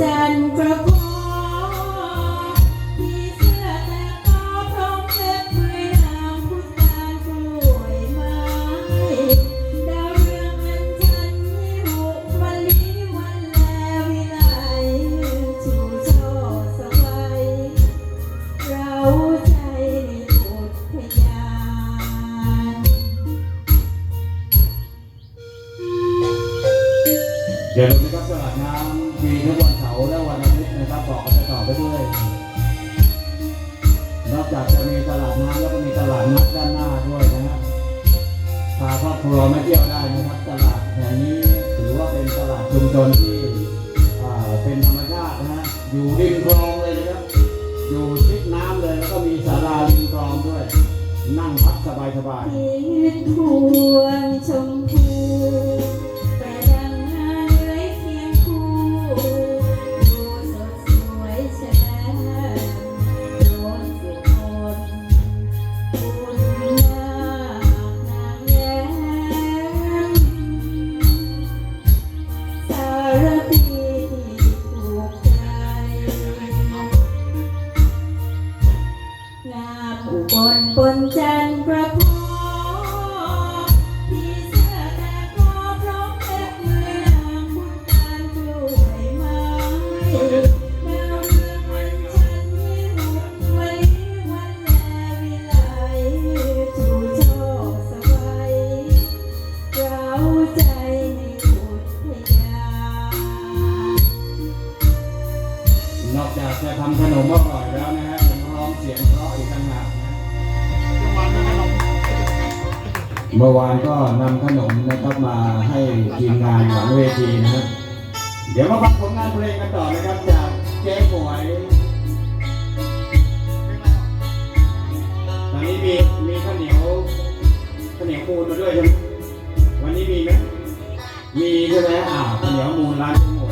จันทร์กระพอที่เสื้อแต่กอพร้อมเล็บมือนางพุทธานกล้วยไม้ดาวเรืองอันชันยิหุบวันลีวันแลวิไลชูช่อสวัยเราใจในอุทยานอย่าลืมนะครับ เรอมาเที่ยวได้นะครับตลาดแห่งนี้ถือว่าเป็นตลาดชุมชนที่เป็นธรรมชาตินะฮะอยู่ริมคลองเลยนะครับอยู่ชิดน้ำเลยแล้วก็มีศาลาริมคลองด้วย นั่งพักสบายทิศพวงชมพูปรำขนมอร่อยแล้วนะฮะยังร้องเสียงเพราะอีกต่างหากนะเมื่อวานก็นำขนมนะครับมาให้ทีมงานหลังเวทีนะครับเดี๋ยวมาฟังผลงานเพลงกันต่อนะครับจากเจ๊หมวยตอนนี้มีมีข้าวเหนียวข้าวเหนียวมูลมาด้วยใช่ไหมวันนี้มีไหมมีใช่ไหมอ่าข้าวเหนียวมูลร้านเจ๊หมวย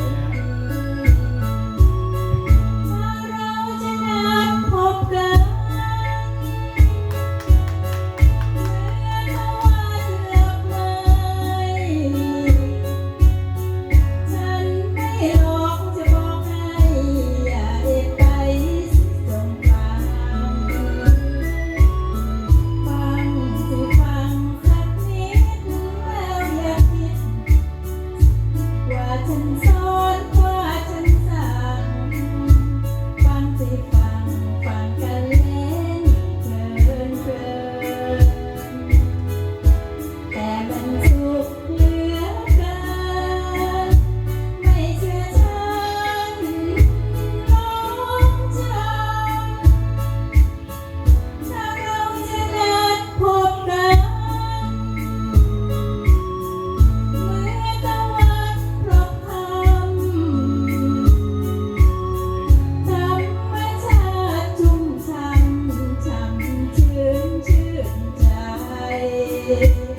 it.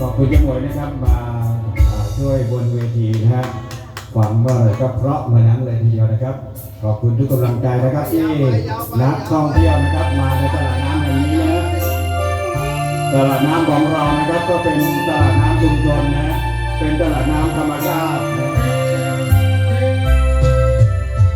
ขอบคุณยมวยนะครับมาช่วยบนเวทีนะฮะหวังเมื่อไหร่ก็เพราะมานั้นเลยทีเดียวนะครับ ขอบคุณทุกกำลังใจนะครับที่นักท่องเที่ยวนะครับมาในตลาดน้ำแห่งนี้นะตลาดน้ำของเรานะครับก็เป็นตลาดน้ำชุมชนนะเป็นตลาดน้ำธรรมชาติ